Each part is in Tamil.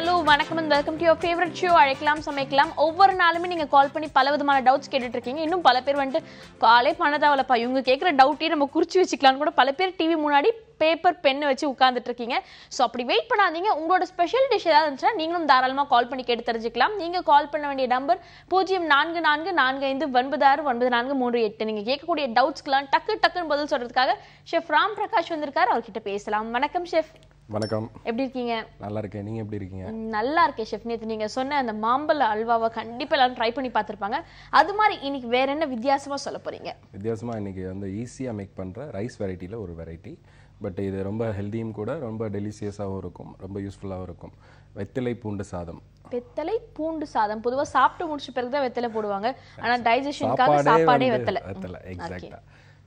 ஹலோ வணக்கம் and welcome to your favourite show அழைக்கலாம் சமைக்கலாம். ஒவ்வொரு நாளுமே நீங்கள் கால் பண்ணி பல விதமான டவுட்ஸ் கேட்டுட்டு இருக்கீங்க இன்னும் பல பேர் வந்துட்டு காலே பண்ண தேவையில்லப்பா இவங்க கேட்குற டவுட்டே நம்ம குறிச்சு வச்சுக்கலாம்னு கூட பல பேர் டிவி முன்னாடி பேப்பர் பென் வச்சு உட்காந்துட்டு இருக்கீங்க ஸோ அப்படி வெயிட் பண்ணாதீங்க. உங்களோட ஸ்பெஷல் டிஷ் ஏதாவது இருந்துச்சுன்னா நீங்களும் தாராளமாக கால் பண்ணி கேட்டு தெரிஞ்சுக்கலாம். நீங்கள் கால் பண்ண வேண்டிய நம்பர் பூஜ்ஜியம் நான்கு நான்கு நான்கு ஐந்து ஒன்பது ஆறு ஒன்பது நான்கு மூன்று எட்டு. நீங்கள் கேட்கக்கூடிய டவுட்ஸ்க்கெலாம் டக்கு டக்குன்னு பதில் சொல்கிறதுக்காக ஷெஃப் ராம் பிரகாஷ் வந்திருக்காரு. அவர்கிட்ட பேசலாம். வணக்கம் ஷெஃப் வணக்கம். எப்படி இருக்கீங்க? நல்லா இருக்கேன் நீங்க எப்படி இருக்கீங்க? நல்லா இருக்கேன் ஷெஃப். நேத்து நீங்க சொன்ன அந்த மாம்பழ அல்வாவை கண்டிப்பா எல்லாரும் ட்ரை பண்ணி பார்த்திருப்பாங்க. அது மாதிரி இன்னைக்கு வேற என்ன வித்தியாசமா சொல்ல போறீங்க? வித்தியாசமா இன்னைக்கு வந்து ஈஸியாக மேக் பண்ற ரைஸ் வெரைட்டியில் ஒரு வெரைட்டி பட் இது ரொம்ப ஹெல்தியும் கூட ரொம்ப டெலிசியஸாகவும் இருக்கும் ரொம்ப யூஸ்ஃபுல்லாகவும் இருக்கும். வெத்திலை பூண்டு சாதம். வெத்தலை பூண்டு சாதம். பொதுவா சாப்பிட்டு முடிச்ச பிறகு தான் வெத்தலை போடுவாங்க. ஆனா டைஜஷனுக்காக சாப்பாடே வெத்தலை. வெத்தலை. எக்ஸாக்டா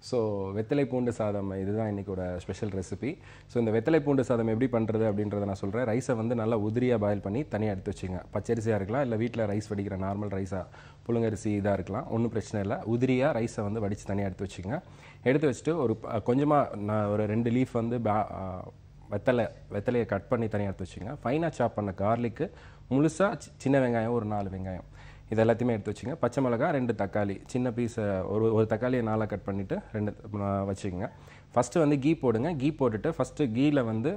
ஸோ வெத்தலை பூண்டு சாதம் இதுதான் இன்றைக்கோட ஸ்பெஷல் ரெசிபி ஸோ இந்த வெத்தலை பூண்டு சாதம் எப்படி பண்ணுறது அப்படின்றத நான் சொல்கிறேன் ரைஸை வந்து நல்லா உதிரியாக பாயில் பண்ணி தனியாக எடுத்து வச்சுங்க. பச்சரிசியாக இருக்கலாம் இல்லை வீட்டில் ரைஸ் வடிக்கிற நார்மல் ரைஸாக புழுங்கரிசி இதாக இருக்கலாம் ஒன்றும் பிரச்சனை இல்லை. உதிரியாக ரைஸை வந்து வடித்து தனியாக எடுத்து வச்சுங்க. எடுத்து வச்சுட்டு ஒரு கொஞ்சமாக நான் ஒரு ரெண்டு லீஃப் வந்து பே வெத்தலை வெத்தலையை கட் பண்ணி தனியாக எடுத்து வச்சுங்க. ஃபைனாக சாப் பண்ண கார்லிக்கு முழுசாக சின்ன வெங்காயம் ஒரு நாலு வெங்காயம். இது எல்லாத்தையுமே எடுத்து வச்சுங்க. பச்சை மிளகா ரெண்டு தக்காளி. சின்ன பீஸை ஒரு ஒரு தக்காளியை நாளாக கட் பண்ணிவிட்டு ரெண்டு வச்சுக்கோங்க. ஃபஸ்ட்டு வந்து கீ போடுங்க. கீ போட்டுட்டு ஃபஸ்ட்டு கீயில் வந்து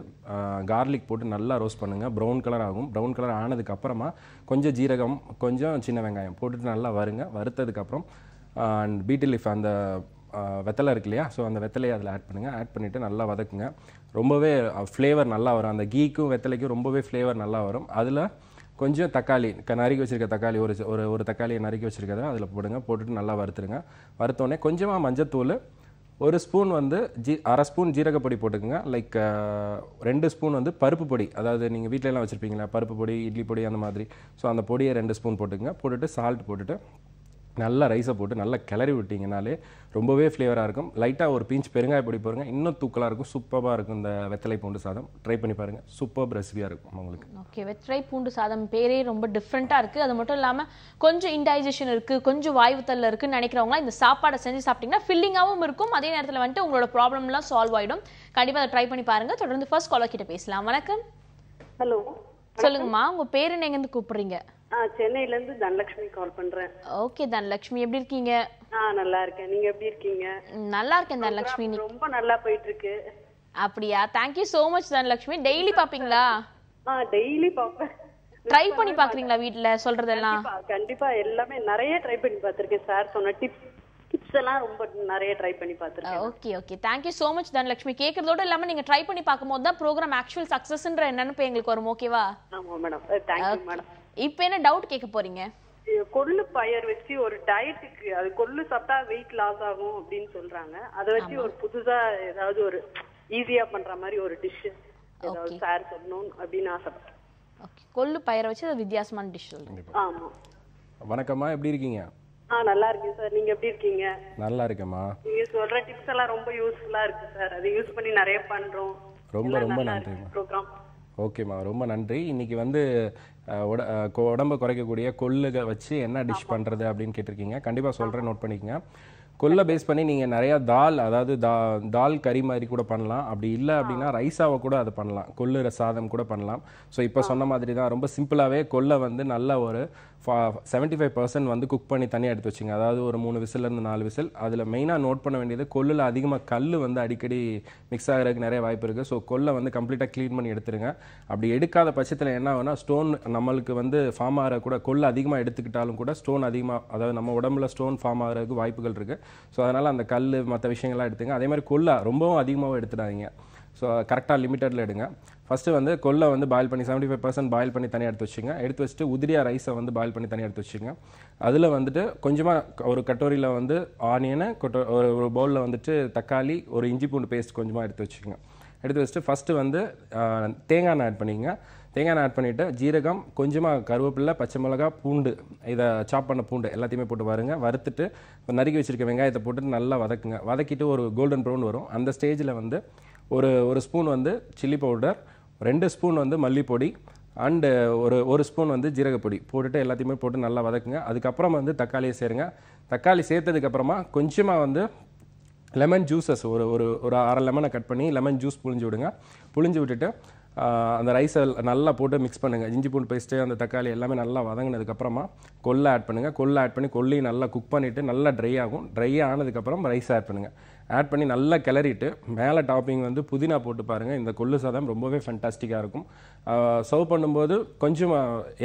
கார்லிக் போட்டு நல்லா ரோஸ்ட் பண்ணுங்கள் ப்ரௌன் கலர் ஆகும். ப்ரௌன் கலர் ஆனதுக்கப்புறமா கொஞ்சம் ஜீரகம் கொஞ்சம் சின்ன வெங்காயம் போட்டுட்டு நல்லா வருங்க. வறுத்ததுக்கப்புறம் அண்ட் பீட்டில் லீஃப் அந்த வெத்தலை இருக்கு இல்லையா? ஸோ அந்த வெத்தலையை அதில் ஆட் பண்ணுங்கள் ஆட் பண்ணிவிட்டு நல்லா வதக்குங்க. ரொம்பவே ஃப்ளேவர் நல்லா வரும். அந்த கீக்கும் வெத்தலைக்கும் ரொம்பவே ஃப்ளேவர் நல்லா வரும். அதில் கொஞ்சம் தக்காளி நறுக்கி வச்சிருக்க தக்காளி ஒரு ஒரு ஒரு தக்காளியை நறுக்கி வச்சிருக்கத அதில் போடுங்க. போட்டுட்டு நல்லா வறுத்துருங்க. வறுத்தோடனே கொஞ்சமாக மஞ்சத்தூள் ஒரு ஸ்பூன் வந்து ஜீ அரை ஸ்பூன் ஜீரகப்பொடி போட்டுக்கோங்க. லைக் ரெண்டு ஸ்பூன் வந்து பருப்பு பொடி. அதாவது நீங்கள் வீட்டிலலாம் வச்சுருப்பீங்களா? பருப்பு பொடி இட்லி பொடி அந்த மாதிரி. ஸோ அந்த பொடியை ரெண்டு ஸ்பூன் போட்டுக்கோங்க. போட்டுட்டு சால்ட் போட்டுட்டு நல்லா ரைஸை போட்டு நல்லா கிளறி விட்டிங்கனாலே ரொம்பவே ஃப்ளேவராக இருக்கும். லைட்டாக ஒரு பீஞ்ச் பெருங்காய பொடி போடுங்க. இன்னும் தூக்கலாக இருக்கும். சூப்பராக இருக்கும் இந்த வெத்தலை பூண்டு சாதம். ட்ரை பண்ணி பாருங்கள் சூப்பர் ரெசிபியாக இருக்கும் உங்களுக்கு. ஓகே வெத்தலை பூண்டு சாதம் பேரே ரொம்ப டிஃப்ரெண்ட்டாக இருக்குது அது மட்டும் இல்லாமல் கொஞ்சம் இன்டைஜஷன் இருக்குது கொஞ்சம் வாய்வுத்தல்ல இருக்குன்னு நினைக்கிறவங்க இந்த சாப்பாடை செஞ்சு சாப்பிட்டீங்கன்னா ஃபில்லிங்காகவும் இருக்கும். அதே நேரத்தில் வந்துட்டு உங்களோட ப்ராப்ளம்லாம் சால்வ் ஆகிடும் கண்டிப்பாக அதை ட்ரை பண்ணி பாருங்க. தொடர்ந்து ஃபர்ஸ்ட் காலர் கிட்ட பேசலாம். வணக்கம். ஹலோ சொல்லுங்கம்மா. உங்க பேர் என்ன எங்கேருந்து கூப்பிடுறீங்க? சென்னையில இருந்து தனலட்சுமி கால் பண்றேன். ஓகே தனலட்சுமி எப்படி இருக்கீங்க? ஆ நல்லா இருக்கேன். நீங்க எப்படி இருக்கீங்க? நல்லா இருக்கேன் தனலட்சுமி ரொம்ப நல்லா போயிட்டு இருக்கு அப்படியா thank you so much Dhanalakshmi daily பார்ப்பீங்களா ஆ டெய்லி பாப்பேன். ட்ரை பண்ணி பார்க்குறீங்களா வீட்டில் சொல்றதெல்லாம்? கண்டிப்பா, எல்லாமே நிறைய ட்ரை பண்ணி பார்த்திருக்கேன் சார் சொன்ன டிப்ஸ் டிப்ஸ் எல்லாம் ரொம்ப நிறைய ட்ரை பண்ணி பார்த்திருக்கேன். Okay okay thank you so much Dhanalakshmi கேட்கறதோட இல்லாமல் நீங்கள் ட்ரை பண்ணி பார்க்கும்போது தான் ப்ரோக்ராம் ஆக்சுவல் சக்ஸஸ்ன்ற நினைப்பு எங்களுக்கு வரும் ஓகேவா ஆமா மேடம் தேங்க்யூ மேடம் இப்போ என்ன டவுட் கேட்க போறீங்க? கொள்ளு பயர் வச்சு ஒரு டயட்டுக்கு அது கொள்ளு சாப்பிட்டா வெயிட் லாஸ் ஆகும் அப்படின்னு சொல்றாங்க. அதை வச்சு ஒரு புதுசா ஏதாவது ஒரு ஈஸியா பண்ற மாதிரி ஒரு டிஷ் ஏதாவது சார் சொல்லணும் அப்படின்னு ஆசைப்பட்டேன் ஓகே கொள்ளு பயிரை வச்சு அது வித்தியாசமான டிஷ் சொல்லுங்க ஆமா. வணக்கம்மா எப்படி இருக்கீங்க? ஆ நல்லா இருக்கேன் சார். நீங்க எப்படி இருக்கீங்க? நல்லா இருக்கேம்மா. நீங்க சொல்ற டிப்ஸ் எல்லாம் ரொம்ப யூஸ்ஃபுல்லா இருக்கு சார். அதை யூஸ் பண்ணி நிறைய பண்றோம். ரொம்ப ரொம்ப ப்ரோக்ராம் ஓகேம்மா ரொம்ப நன்றி. இன்னைக்கு வந்து உடம்ப குறைக்கக்கூடிய கொள்ளுக வச்சு என்ன டிஷ் பண்ணுறது அப்படின்னு கேட்டிருக்கீங்க. கண்டிப்பாக சொல்கிறேன் நோட் பண்ணிக்கங்க. கொல்லை பேஸ் பண்ணி நீங்கள் நிறையா தால் அதாவது தா தால் கறி மாதிரி கூட பண்ணலாம். அப்படி இல்லை அப்படின்னா ரைஸாவை கூட அதை பண்ணலாம். ர- சாதம் கூட பண்ணலாம். ஸோ இப்போ சொன்ன மாதிரி தான் ரொம்ப சிம்பிளாகவே கொல்லை வந்து நல்ல ஒரு செவன்ட்டி ஃபைவ் பர்சன்ட் வந்து குக் பண்ணி தனியாக எடுத்து வச்சுங்க. அதாவது ஒரு மூணு விசிலேருந்து நாலு விசில். அதில் மெயினாக நோட் பண்ண வேண்டியது கொல்லில் அதிகமாக கல் வந்து அடிக்கடி மிக்ஸ் ஆகிறதுக்கு நிறைய வாய்ப்பு இருக்குது ஸோ கொல்லை வந்து கம்ப்ளீட்டாக க்ளீன் பண்ணி எடுத்துருங்க. அப்படி எடுக்காத பட்சத்தில் என்ன ஆகும்னா ஸ்டோன் நம்மளுக்கு வந்து ஃபார்ம் ஆகிற கூட கொள்ளு அதிகமாக எடுத்துக்கிட்டாலும் கூட ஸ்டோன் அதிகமாக அதாவது நம்ம உடம்புல ஸ்டோன் ஃபார்ம் ஆகிறதுக்கு வாய்ப்புகள் இருக்குது ஸோ அதனால் அந்த கல் மற்ற விஷயங்கள்லாம் எடுத்துங்க. அதே மாதிரி கொல்லா ரொம்பவும் அதிகமாகவும் எடுத்துடாதீங்க. ஸோ கரெக்டாக லிமிட்டடில் எடுங்க. ஃபஸ்ட்டு வந்து கொல்லை வந்து பாயில் பண்ணி செவன்ட்டி ஃபைவ் பர்சன்ட் பாயில் பண்ணி தனியாக எடுத்து வச்சுங்க. எடுத்து வச்சுட்டு உதிரியா ரைஸை வந்து பாயில் பண்ணி தனியாக எடுத்து வச்சுங்க. அதில் வந்துட்டு கொஞ்சமாக ஒரு கட்டோரியில் வந்து ஆனியனை கொட்டோ ஒரு ஒரு பவுலில் வந்துட்டு தக்காளி ஒரு இஞ்சி பூண்டு பேஸ்ட் கொஞ்சமாக எடுத்து வச்சுக்கோங்க எடுத்து வச்சுட்டு ஃபஸ்ட்டு வந்து தேங்காய் எண்ணெய் ஆட் பண்ணிக்கங்க தேங்காய் ஆட் பண்ணிவிட்டு ஜீரகம் கொஞ்சமாக கருவேப்பிலை பச்சை மிளகா பூண்டு இதை சாப் பண்ண பூண்டு எல்லாத்தையுமே போட்டு பாருங்கள் வறுத்துட்டு நறுக்கி வச்சுருக்க வெங்காயத்தை போட்டு நல்லா வதக்குங்க. வதக்கிட்டு ஒரு கோல்டன் ப்ரௌன் வரும். அந்த ஸ்டேஜில் வந்து ஒரு ஒரு ஸ்பூன் வந்து சில்லி பவுடர் ரெண்டு ஸ்பூன் வந்து மல்லிப்பொடி அண்டு ஒரு ஒரு ஸ்பூன் வந்து ஜீரகப்பொடி போட்டுட்டு எல்லாத்தையுமே போட்டு நல்லா வதக்குங்க. அதுக்கப்புறம் வந்து தக்காளியை சேருங்க. தக்காளி சேர்த்ததுக்கப்புறமா கொஞ்சமாக வந்து லெமன் ஜூஸஸ் ஒரு ஒரு ஒரு அரை லெமனை கட் பண்ணி லெமன் ஜூஸ் புழிஞ்சு விடுங்க. புழிஞ்சு விட்டுட்டு அந்த ரைஸை நல்லா போட்டு மிக்ஸ் பண்ணுங்கள் இஞ்சி பூண்டு பேஸ்ட்டு அந்த தக்காளி எல்லாமே நல்லா வதங்கினதுக்கப்புறமா கொள்ளை ஆட் பண்ணுங்கள் கொள்ளை ஆட் பண்ணி கொல்லையும் நல்லா குக் பண்ணிவிட்டு நல்லா ட்ரை ஆகும். ட்ரை ஆனதுக்கப்புறம் ரைஸ் ஆட் பண்ணுங்கள் ஆட் பண்ணி நல்லா கிளறிட்டு மேலே டாப்பிங் வந்து புதினா போட்டு பாருங்கள் இந்த கொள்ளு சாதம் ரொம்பவே ஃபென்டாஸ்டிக்காக இருக்கும். சர்வ் பண்ணும்போது கொஞ்சம்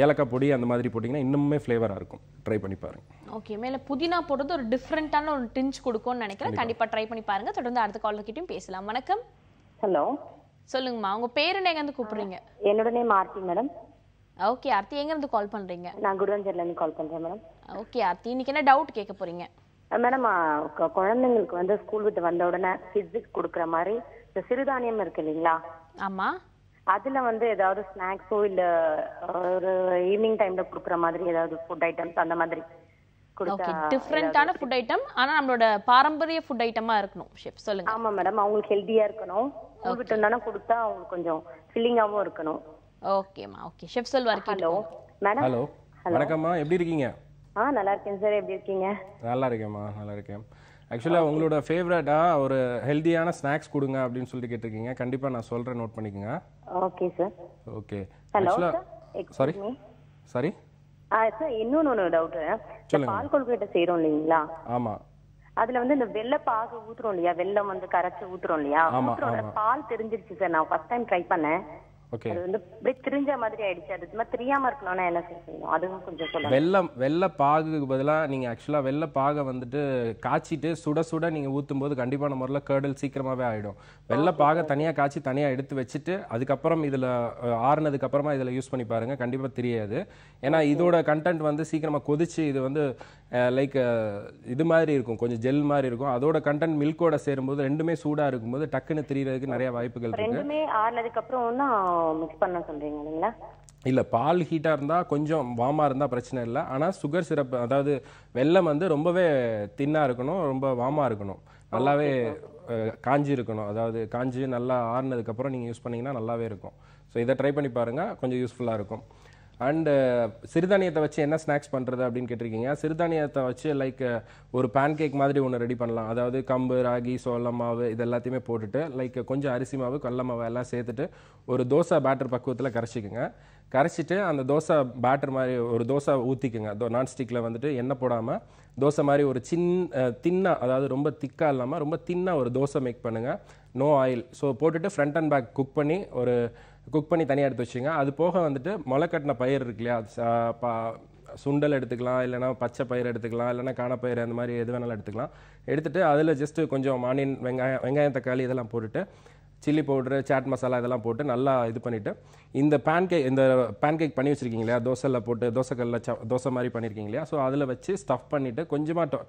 ஏலக்காய் பொடி அந்த மாதிரி போட்டிங்கன்னா இன்னுமே ஃப்ளேவராக இருக்கும். ட்ரை பண்ணி பாருங்கள் ஓகே மேல புதினா போடுறது ஒரு டிஃப்ரெண்டான ஒரு டிஞ்ச் கொடுக்கும்னு நினைக்கிறேன். கண்டிப்பா. ட்ரை பண்ணி பாருங்க. தொடர்ந்து அடுத்த காலர் கிட்டயும் பேசலாம். வணக்கம். ஹலோ சொல்லுங்கம்மா. உங்க பேர் என்ன எங்க இருந்து கூப்பிடுறீங்க என்னோட name Aarthi madam. Okay Aarthi எங்க இருந்து கால் பண்றீங்க? நான் குருவஞ்சர்ல இருந்து கால் பண்றேன் மேடம். ஓகே ஆர்த்தி இன்னைக்கு என்ன டவுட் கேட்க போறீங்க? மேடம் குழந்தைங்களுக்கு வந்து ஸ்கூல் விட்டு வந்த உடனே பிசிக்ஸ் கொடுக்குற மாதிரி இந்த சிறுதானியம் இருக்கு இல்லைங்களா? ஆமா. அதுல வந்து ஏதாவது ஸ்நாக்ஸோ இல்ல ஒரு ஈவினிங் டைம்ல கொடுக்குற மாதிரி ஏதாவது ஃபுட் ஐட்டம்ஸ் அந்த மாதிரி ஓகே டிஃப்ரெண்டான ஃபுட் ஐட்டம் ஆனா நம்மளோட பாரம்பரிய ஃபுட் ஐட்டமா இருக்கணும் ஷெஃப் சொல்லுங்க. ஆமா மேடம் அவங்களுக்கு ஹெல்த்தியா இருக்கணும். விட்டு வந்தானே கொடுத்தா அவங்களுக்கு கொஞ்சம் ஃபில்லிங்காவும் இருக்கணும். ஓகேம்மா ஓகே ஷெஃப் சொல்வார் ஹலோ மேடம் ஹலோ வணக்கம்மா. எப்படி இருக்கீங்க? ஆ நல்லா இருக்கேன் சார் எப்படி இருக்கீங்க? நல்லா இருக்கேம்மா நல்லா இருக்கேன். ஆக்சுவலாக உங்களோட ஃபேவரட்டாக ஒரு ஹெல்த்தியான ஸ்நாக்ஸ் கொடுங்க அப்படின்னு சொல்லிட்டு கேட்டிருக்கீங்க. கண்டிப்பாக நான் சொல்கிறேன் நோட் பண்ணிக்கோங்க. ஓகே சார் ஓகே ஹலோ ஆக்சுவலாக சார் சாரி சாரி ஆ சார் இன்னொன்னு ஒரு டவுட் சொல்லுங்க. பால் கொழுக்கட்டை செய்றோம் இல்லைங்களா? ஆமாம் அதுல வந்து இந்த வெள்ளை பாகு ஊத்துறோம் இல்லையா? வெள்ளம் வந்து கரைச்சு ஊத்துறோம் இல்லையா. பால் தெரிஞ்சிருச்சு சார். நான் ஃபர்ஸ்ட் டைம் ட்ரை பண்ணேன். அது வந்து அப்படியே திரிஞ்ச மாதிரி ஆயிடுச்சு. அது சும்மா தெரியாம இருக்கணும்னா என்ன செய்யணும்? அதுவும் கொஞ்சம் சொல்லுங்க. வெள்ளம் வெள்ளை பாகுக்கு பதிலாக நீங்கள் ஆக்சுவலாக வெள்ளை பாகை வந்துட்டு காய்ச்சிட்டு சுட சுட நீங்கள் ஊற்றும் போது கண்டிப்பான முறையில் கேர்டல் சீக்கிரமாகவே ஆகிடும் வெள்ளை பாகை தனியாக காய்ச்சி தனியாக எடுத்து வச்சுட்டு அதுக்கப்புறம் இதில் ஆறுனதுக்கு அப்புறமா இதில் யூஸ் பண்ணி பாருங்கள் கண்டிப்பாக தெரியாது. ஏன்னா இதோட கண்டென்ட் வந்து சீக்கிரமாக கொதிச்சு இது வந்து லைக் இது மாதிரி இருக்கும். கொஞ்சம் ஜெல் மாதிரி இருக்கும். அதோட கண்டென்ட் மில்கோட சேரும்போது ரெண்டுமே சூடாக இருக்கும்போது டக்குன்னு தெரியறதுக்கு நிறைய வாய்ப்புகள் இருக்கு. ரெண்டுமே ஆறுனதுக்கு அப்புறம் மிக்ஸ் பண்ண சொல்றீங்க இல்லைங்களா? இல்லை பால் ஹீட்டாக இருந்தால் கொஞ்சம் வார்மாக இருந்தால் பிரச்சனை இல்லை. ஆனால் சுகர் சிரப் அதாவது வெல்லம் வந்து ரொம்பவே தின்னாக இருக்கணும் ரொம்ப வார்மாக இருக்கணும். நல்லாவே காஞ்சி இருக்கணும். அதாவது காஞ்சி நல்லா ஆறுனதுக்கப்புறம் நீங்கள் யூஸ் பண்ணீங்கன்னா நல்லாவே இருக்கும். ஸோ இதை ட்ரை பண்ணி பாருங்கள் கொஞ்சம் யூஸ்ஃபுல்லாக இருக்கும். அண்டு uh, சிறுதானியத்தை வச்சு என்ன ஸ்நாக்ஸ் பண்ணுறது அப்படின்னு கேட்டிருக்கீங்க. சிறுதானியத்தை வச்சு லைக் uh, ஒரு பேன் கேக் மாதிரி ஒன்று ரெடி பண்ணலாம். அதாவது கம்பு ராகி சோளம் மாவு இது எல்லாத்தையுமே போட்டுட்டு லைக் கொஞ்சம் அரிசி மாவு கடல மாவு எல்லாம் சேர்த்துட்டு ஒரு தோசை பேட்டர் பக்குவத்தில் கரைச்சிக்கோங்க. கரைச்சிட்டு அந்த தோசை பேட்டர் மாதிரி ஒரு தோசை ஊற்றிக்குங்க நான்ஸ்டிக்கில் வந்துட்டு எண்ணெய் போடாமல் தோசை மாதிரி ஒரு சின் uh, தின்னா அதாவது ரொம்ப திக்காக இல்லாமல் ரொம்ப தின்னாக ஒரு தோசை மேக் பண்ணுங்கள் நோ ஆயில் ஸோ போட்டுட்டு ஃப்ரண்ட் அண்ட் பேக் குக் பண்ணி ஒரு குக் பண்ணி தனியாக எடுத்து வச்சுங்க அது போக வந்துட்டு முளைக்கட்டின பயிர் இருக்கு இல்லையா? பா- சுண்டல் எடுத்துக்கலாம் இல்லைனா பச்சை பயிர் எடுத்துக்கலாம் இல்லைனா காணப்பயிர் அந்த மாதிரி எது வேணாலும் எடுத்துக்கலாம். எடுத்துகிட்டு அதில் ஜஸ்ட்டு கொஞ்சம் மானியன் வெங்காயம் வெங்காயம் தக்காளி இதெல்லாம் போட்டுட்டு சில்லி பவுடரு சாட் மசாலா இதெல்லாம் போட்டு நல்லா இது பண்ணிவிட்டு இந்த பேன்கேக் இந்த பேன்கேக் பண்ணி வச்சுருக்கீங்க இல்லையா தோசையில் போட்டு தோசைக்கல்ல ச தோசை மாதிரி பண்ணியிருக்கீங்க இல்லையா ஸோ அதில் வச்சு ஸ்டஃப் பண்ணிவிட்டு கொஞ்சமாக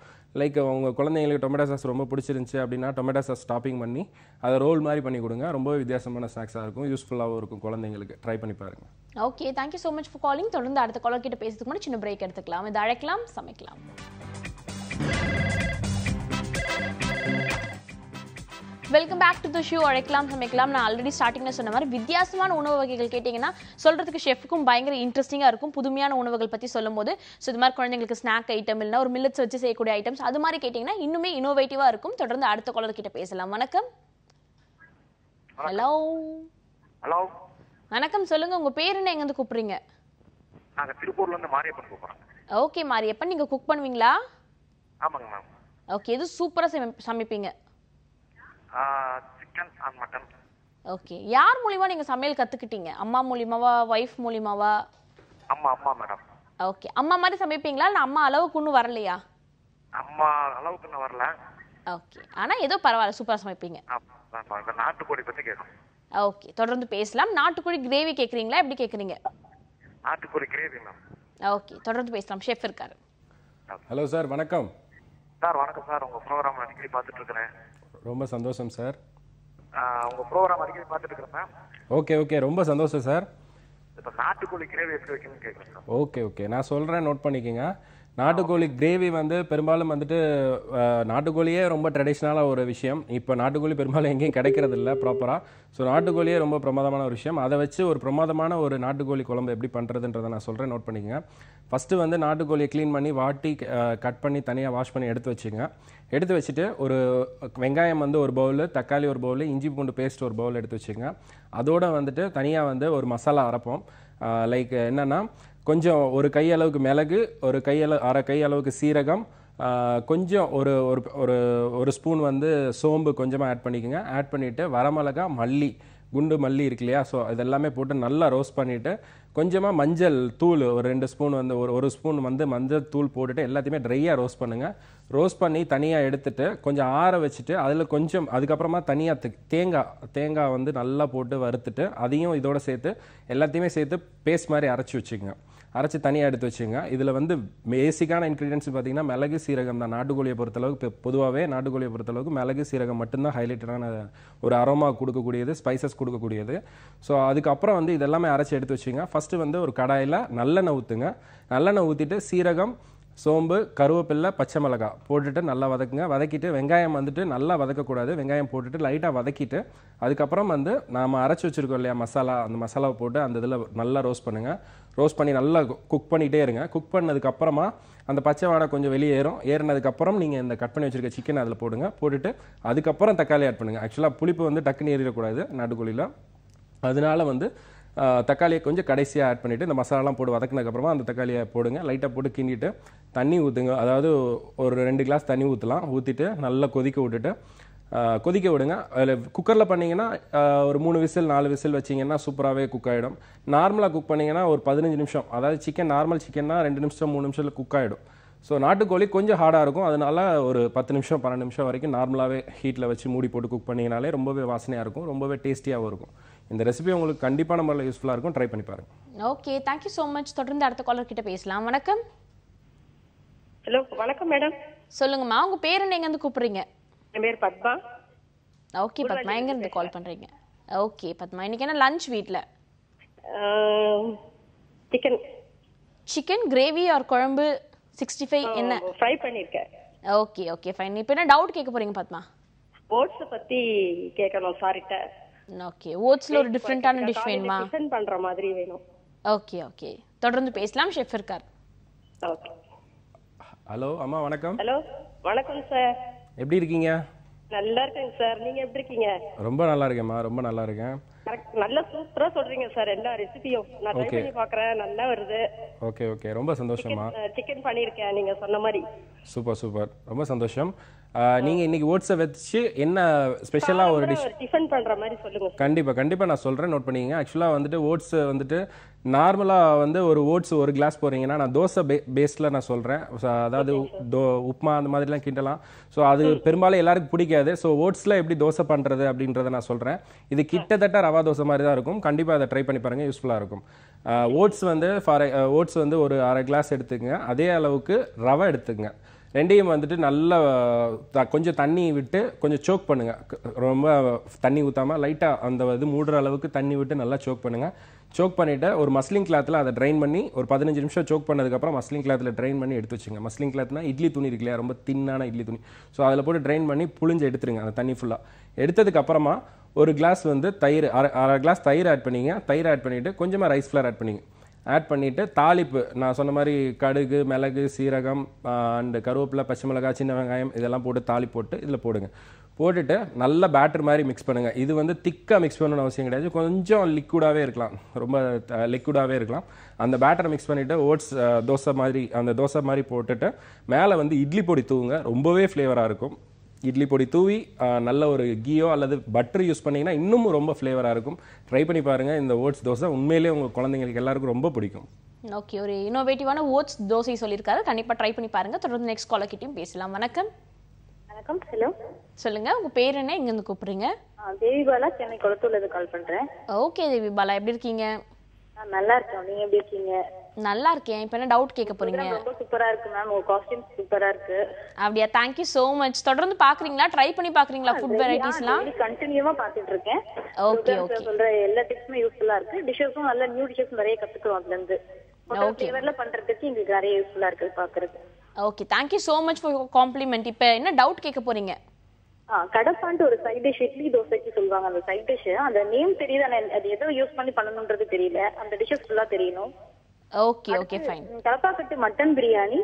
லைக் உங்கள் குழந்தைங்களுக்கு டொமேட்டோ சாஸ் ரொம்ப பிடிச்சிருந்துச்சி அப்படின்னா டொமேட்டோ சாஸ் ஸ்டாப்பிங் பண்ணி அதை ரோல் மாதிரி பண்ணி கொடுங்க. ரொம்ப வித்தியாசமான ஸ்நாக்ஸாக இருக்கும். யூஸ்ஃபுல்லாகவும் இருக்கும் குழந்தைங்களுக்கு. ட்ரை பண்ணி பாருங்கள் okay thank you so much for calling தொடர்ந்து அடுத்த காலர் கிட்ட பேசுறதுக்கு முன்னாடி சின்ன பிரேக் எடுத்துக்கலாம். இது அழைக்கலாம் சமைக்கலாம். Welcome back to the show அழைக்கலாம் சமைக்கலாம் நான் ஆல்ரெடி ஸ்டார்டிங்கில் சொன்ன மாதிரி வித்தியாசமான உணவு வகைகள் கேட்டிங்கன்னா சொல்கிறதுக்கு ஷெஃப்க்கும் பயங்கர இன்ட்ரெஸ்டிங்காக இருக்கும். புதுமையான உணவுகள் பற்றி சொல்லும்போது. ஸோ இது மாதிரி குழந்தைங்களுக்கு ஸ்நாக் ஐட்டம் இல்லைனா ஒரு மில்லட்ஸ் வச்சு செய்யக்கூடிய ஐட்டம்ஸ் அது மாதிரி கேட்டிங்கன்னா இன்னுமே இன்னோவேட்டிவாக இருக்கும். தொடர்ந்து அடுத்த காலர் கிட்ட பேசலாம். வணக்கம். ஹலோ ஹலோ வணக்கம். சொல்லுங்க உங்க பேர் என்ன? எங்கேருந்து கூப்பிடுறீங்க? நாங்க திருப்பூர்ல இருந்து மாரியப்பன் கூப்பிடுறோம். ஓகே மாரியப்பன். நீங்க குக் பண்ணுவீங்களா? ஆமாங்க மேம் ஓகே எது சூப்பரா சமை- சமைப்பீங்க? சிக்கன் அண்ட் மட்டன் ஓகே யார் மூலியமா நீங்க சமையல் கத்துக்கிட்டீங்க? அம்மா மூலியமாவா ஒய்ஃப் மூலியமாவா? அம்மா அம்மா மேடம் ஓகே அம்மா மாதிரி சமைப்பீங்களா? இல்லை அம்மா அளவுக்கு இன்னும் வரலையா? அம்மா அளவுக்கு இன்னும் வரல. ஓகே ஆனா ஏதோ பரவாயில்ல சூப்பரா சமைப்பீங்க. நாட்டுக்கோழி பத்தி கேட்கணும். ஓகே தொடர்ந்து பேசலாம். நாட்டுக்கோழி கிரேவி கேக்குறீங்களா? எப்படி கேக்குறீங்க? நாட்டுக்கோழி கிரேவி மேம் ஓகே தொடர்ந்து பேசலாம். ஷெஃப் இருக்காரு. ஹலோ சார் வணக்கம். சார் வணக்கம் சார் உங்க ப்ரோக்ராம் அடிக்கடி பார்த்துட்டு இருக்கிறேன். ரொம்ப சந்தோஷம் சார். ஆஹ் உங்க ப்ரோக்ராம் அடிக்கடி பார்த்துட்டு இருக்கிறேன் மேம் ஓகே ஓகே. ரொம்ப சந்தோஷம் சார். இப்போ நாட்டுக்கோழி கிரேவி எப்படி வைக்கணும்னு கேட்குறேன் ஓகே ஓகே. நான் சொல்கிறேன் நோட் பண்ணிக்கோங்க. நாட்டுக்கோழி கிரேவி வந்து பெரும்பாலும் வந்துட்டு நாட்டுக்கோழியே ரொம்ப ட்ரெடிஷ்னலாக ஒரு விஷயம். இப்போ நாட்டுக்கோழி பெரும்பாலும் எங்கேயும் கிடைக்கிறது இல்லை ப்ராப்பராக ஸோ நாட்டுக்கோழியே ரொம்ப பிரமாதமான ஒரு விஷயம். அதை வச்சு ஒரு பிரமாதமான ஒரு நாட்டுக்கோழி குழம்பு எப்படி பண்ணுறதுன்றதை நான் சொல்கிறேன் நோட் பண்ணிக்கங்க. ஃபஸ்ட்டு வந்து நாட்டுக்கோழியை க்ளீன் பண்ணி வாட்டி கட் பண்ணி தனியாக வாஷ் பண்ணி எடுத்து வச்சுங்க. எடுத்து வச்சுட்டு ஒரு வெங்காயம் வந்து ஒரு பவுல் தக்காளி ஒரு பவுல் இஞ்சி பூண்டு பேஸ்ட் ஒரு பவுல் எடுத்து வச்சுங்க. அதோடு வந்துட்டு தனியாக வந்து ஒரு மசாலா அரைப்போம். லைக் என்னென்னா கொஞ்சம் ஒரு கை அளவுக்கு மிளகு ஒரு கை அளவு அரை கை அளவுக்கு சீரகம் கொஞ்சம் ஒரு ஒரு ஒரு ஒரு ஸ்பூன் வந்து சோம்பு கொஞ்சமாக ஆட் பண்ணிக்கோங்க. ஆட் பண்ணிவிட்டு வரமிளகா மல்லி குண்டு மல்லி இருக்கு இல்லையா? ஸோ இதெல்லாமே போட்டு நல்லா ரோஸ்ட் பண்ணிவிட்டு கொஞ்சமாக மஞ்சள் தூள் ஒரு ரெண்டு ஸ்பூன் வந்து ஒரு ஒரு ஸ்பூன் வந்து மஞ்சள் தூள் போட்டுட்டு எல்லாத்தையுமே ட்ரையாக ரோஸ்ட் பண்ணுங்கள் ரோஸ்ட் பண்ணி தனியாக எடுத்துட்டு கொஞ்சம் ஆற வச்சுட்டு அதில் கொஞ்சம் அதுக்கப்புறமா தனியாக தேங்காய் தேங்காய் வந்து நல்லா போட்டு வறுத்துட்டு அதையும் இதோட சேர்த்து எல்லாத்தையுமே சேர்த்து பேஸ்ட் மாதிரி அரைச்சி வச்சுக்கோங்க. அரைச்சி தனியாக எடுத்து வச்சுங்க. இதில் வந்து பேசிக்கான இன்க்ரீடியன்ஸ் பார்த்தீங்கன்னா மிளகு சீரகம் தான். நாட்டுக்கோழியை பொறுத்தளவுக்கு இப்போ பொதுவாகவே நாட்டுக்கோழியை பொறுத்தளவுக்கு மிளகு சீரகம் மட்டும்தான் ஹைலைட்டடான ஒரு அரோமா கொடுக்கக்கூடியது ஸ்பைசஸ் கொடுக்கக்கூடியது. ஸோ அதுக்கப்புறம் வந்து இதெல்லாமே அரைச்சி எடுத்து வச்சுங்க. ஃபஸ்ட்டு வந்து ஒரு கடாயில் நல்லெண்ணெய் ஊற்றுங்க நல்லெண்ணெய் ஊற்றிட்டு சீரகம் சோம்பு கருவேப்பில்லை பச்சை மிளகாய் போட்டுட்டு நல்லா வதக்குங்க. வதக்கிட்டு வெங்காயம் வந்துட்டு நல்லா வதக்கக்கூடாது. வெங்காயம் போட்டுட்டு லைட்டாக வதக்கிட்டு அதுக்கப்புறம் வந்து நாம் அரைச்சி வச்சிருக்கோம் இல்லையா மசாலா அந்த மசாலாவை போட்டு அந்த இதில் நல்லா ரோஸ்ட் பண்ணுங்கள் ரோஸ்ட் பண்ணி நல்லா குக் பண்ணிகிட்டே இருங்க. குக் பண்ணதுக்கப்புறமா அந்த பச்சை வாடை கொஞ்சம் வெளியே ஏறும். ஏறினதுக்கப்புறம் நீங்கள் இந்த கட் பண்ணி வச்சுருக்க சிக்கன் அதில் போடுங்க. போட்டுட்டு அதுக்கப்புறம் தக்காளி ஆட் பண்ணுங்கள் ஆக்சுவலாக புளிப்பு வந்து டக்குன்னு ஏறிடக்கூடாது. நாட்டுக்கோழியில் அதனால வந்து தக்காளியை கொஞ்சம் கடைசியாக ஆட் பண்ணிவிட்டு இந்த மசாலாலாம் போட்டு வதக்குனதுக்கப்புறமா அந்த தக்காளியை போடுங்க. லைட்டாக போட்டு கிண்டிட்டு தண்ணி ஊற்றுங்க அதாவது ஒரு ரெண்டு கிளாஸ் தண்ணி ஊற்றலாம் ஊற்றிட்டு நல்லா கொதிக்க விட்டுட்டு கொதிக்க விடுங்க. அதில் குக்கரில் பண்ணிங்கன்னா ஒரு மூணு விசில் நாலு விசில் வச்சிங்கன்னா சூப்பராகவே குக் ஆகிடும் நார்மலாக குக் பண்ணிங்கன்னா ஒரு பதினஞ்சு நிமிஷம். அதாவது சிக்கன் நார்மல் சிக்கன்னா ரெண்டு நிமிஷம் மூணு நிமிஷத்தில் குக் ஆகிடும் ஸோ நாட்டுக்கோழி கொஞ்சம் ஹார்டாக இருக்கும். அதனால ஒரு பத்து நிமிஷம் பன்னெண்டு நிமிஷம் வரைக்கும் நார்மலாகவே ஹீட்டில் வச்சு மூடி போட்டு குக் பண்ணிங்கனாலே ரொம்பவே வாசனையாக இருக்கும். ரொம்பவே டேஸ்டியாகவும் இருக்கும். இந்த ரெசிபி உங்களுக்கு கண்டிப்பான முறையில் யூஸ்ஃபுல்லாக இருக்கும். ட்ரை பண்ணி பாருங்கள் ஓகே தேங்க்யூ ஸோ மச் தொடர்ந்து அடுத்த காலர் கிட்ட பேசலாம். வணக்கம். ஹலோ வணக்கம் மேடம் சொல்லுங்கம்மா உங்க பேர் என்ன எங்கேருந்து கூப்பிடுறீங்க? என் பேர் பத்மா. ஓகே பத்மா எங்க இருந்து கால் பண்றீங்க? ஓகே பத்மா இன்னைக்கு என்ன லஞ்ச் வீட்ல? சிக்கன் சிக்கன் கிரேவி ஆர் குழம்பு? சிக்ஸ்டி ஃபைவ் என்ன? ஃப்ரை பண்ணியிருக்கேன் ஓகே ஓகே ஃபைன் இப்போ என்ன டவுட் கேட்க போறீங்க பத்மா? ஓட்ஸை பத்தி கேட்கணும் சாரிட்ட ஓகே ஓட்ஸ்ல ஒரு டிஃப்ரெண்டான டிஷ் வேணுமா? டிஃபன் பண்ற மாதிரி வேணும். Okay okay. தொடர்ந்து பேசலாம் ஷெஃப் இருக்கார். ஓகே ஹலோ அம்மா வணக்கம். ஹலோ வணக்கம் சார் எப்படி இருக்கீங்க? நல்லா இருக்கேங்க சார். நீங்க எப்படி இருக்கீங்க? ரொம்ப நல்லா இருக்கேம்மா. ரொம்ப நல்லா இருக்கேன். நல்லா சூப்பரா சொல்றீங்க சார் எல்லா ரெசிபியும். நான் ட்ரை. பண்ணி பாக்குறேன். நல்லா வருது. Okay okay. ரொம்ப சந்தோஷம்மா. சிக்கன் பண்ணியிருக்கேன் நீங்க சொன்ன மாதிரி. Super super. ரொம்ப சந்தோஷம். நீங்க இன்னைக்கு ஓட்ஸை வச்சு என்ன ஸ்பெஷலாக ஒரு டிஷ் டிஃபன் பண்ற மாதிரி சொல்லுங்க. சார் கண்டிப்பாக கண்டிப்பாக நான் சொல்கிறேன் நோட் பண்ணிக்கங்க. ஆக்சுவலாக வந்துட்டு ஓட்ஸ் வந்துட்டு நார்மலாக வந்து ஒரு ஓட்ஸ் ஒரு கிளாஸ் போடுறீங்கன்னா நான் தோசை பே பேஸில் நான் சொல்கிறேன் அதாவது தோ உப்புமா அந்த மாதிரிலாம் கிண்டலாம். ஸோ அது பெரும்பாலும் எல்லாருக்கும் பிடிக்காது. ஸோ ஓட்ஸில் எப்படி தோசை பண்ணுறது அப்படின்றத நான் சொல்கிறேன் இது கிட்டத்தட்ட ரவா தோசை மாதிரி தான் இருக்கும். கண்டிப்பாக அதை ட்ரை பண்ணி பாருங்கள் யூஸ்ஃபுல்லாக இருக்கும். ஓட்ஸ் வந்து ஃபார் ஓட்ஸ் வந்து ஒரு அரை கிளாஸ் எடுத்துக்கங்க. அதே அளவுக்கு ரவை எடுத்துக்கங்க. ரெண்டையும் வந்துட்டு நல்லா த- கொஞ்சம் தண்ணி விட்டு கொஞ்சம் சோக் பண்ணுங்கள் ரொம்ப தண்ணி ஊற்றாமல் லைட்டாக அந்த இது மூடுற அளவுக்கு தண்ணி விட்டு நல்லா சோக் பண்ணுங்கள் சோக் பண்ணிவிட்டு ஒரு மஸ்லிங் கிளாத்தில் அதை ட்ரைன் பண்ணி ஒரு பதினஞ்சு நிமிஷம் சோக் பண்ணதுக்கப்புறம் மஸ்லிங் கிளாத்தில் ட்ரைன் பண்ணி எடுத்து வச்சுங்க. மஸ்லிங் கிளாத்னா இட்லி துணி இருக்கு இல்லையா? ரொம்ப தின்னான இட்லி துணி. ஸோ அதில் போட்டு ட்ரைன் பண்ணி புழிஞ்சு எடுத்துருங்க அந்த தண்ணி ஃபுல்லாக எடுத்ததுக்கப்புறமா ஒரு கிளாஸ் வந்து தயிர் அரை அரை கிளாஸ் தயிர் ஆட் பண்ணிங்க. தயிர் ஆட் பண்ணிவிட்டு கொஞ்சமாக ரைஸ் ஃப்ளவர் ஆட் பண்ணிங்க. ஆட் பண்ணிவிட்டு தாளிப்பு. நான் சொன்ன மாதிரி கடுகு மிளகு சீரகம் அண்டு கருவேப்பிலை பச்சை மிளகாய் சின்ன வெங்காயம் இதெல்லாம் போட்டு தாளி போட்டு இதில் போடுங்க. போட்டுட்டு நல்ல பேட்டர் மாதிரி மிக்ஸ் பண்ணுங்கள் இது வந்து திக்காக மிக்ஸ் பண்ணணும்னு அவசியம் கிடையாது. கொஞ்சம் லிக்விடாகவே இருக்கலாம். ரொம்ப லிக்விடாகவே இருக்கலாம். அந்த பேட்டரை மிக்ஸ் பண்ணிவிட்டு ஓட்ஸ் தோசை மாதிரி அந்த தோசை மாதிரி போட்டுட்டு மேலே வந்து இட்லி பொடி தூவுங்க. ரொம்பவே ஃப்ளேவராக இருக்கும். இட்லி பொடி தூவி நல்ல ஒரு கீயோ அல்லது பட்டர் யூஸ் பண்ணீங்கன்னா இன்னும் ரொம்ப ஃப்ளேவராக இருக்கும். ட்ரை பண்ணி பாருங்கள் இந்த ஓட்ஸ் தோசை உண்மையிலேயே உங்கள் குழந்தைங்களுக்கு எல்லாருக்கும் ரொம்ப பிடிக்கும். ஓகே ஒரு இன்னோவேட்டிவான ஓட்ஸ் தோசை சொல்லியிருக்காரு. கண்டிப்பா ட்ரை பண்ணி பாருங்க. தொடர்ந்து நெக்ஸ்ட் காலர் கிட்டயும் பேசலாம். வணக்கம். வணக்கம் ஹலோ. சொல்லுங்க உங்க பேர் என்ன? எங்க இருந்து கூப்பிடுறீங்க? தேவி பாலா சென்னை குளத்தூர்ல இருந்து கால் பண்றேன். ஓகே தேவி பாலா எப்படி இருக்கீங்க? நல்லா இருக்கேன் நீங்க எப்படி இருக்கீங்க? நல்லா இருக்கேன் இப்போ என்ன டவுட் கேட்க போறீங்க? ரொம்ப சூப்பரா இருக்கு மேம் உங்க காஸ்டியூம் சூப்பரா இருக்கு. அப்படியா? தேங்க்யூ so மச் தொடர்ந்து பாக்குறீங்களா? ட்ரை பண்ணி பாக்குறீங்களா ஃபுட் வெரைட்டிஸ்லாம் கண்டினியூவா பாத்துட்டு இருக்கேன் ல okay. சொல்ற எல்லா டிப்ஸுமே யூஸ்ஃபுல்லா இருக்கு. டிஷஸும் நல்ல நியூ டிஷஸ் நிறைய கத்துக்கிறோம் அதுல இருந்து Okay. ஃபிளேவர்ல பண்றதுக்கு எங்களுக்கு நிறைய யூஸ்ஃபுல்லா இருக்கு பாக்குறது okay thank you so much for compliment இப்போ என்ன டவுட் கேட்க போறீங்க? கடப்பான்ட்டு ஒரு சைட் டிஷ் இட்லி தோசைக்கு சொல்லுவாங்க அந்த சைட் டிஷ் அந்த நேம் தெரியுது ஆனா அது எதோ யூஸ் பண்ணி பண்ணணும்ன்றது தெரியல. அந்த டிஷ்ஷஸ் ஃபுல்லா தெரியணும். ஓகே ஓகே ஃபைன் கடப்பாக்கட்டு மட்டன் பிரியாணி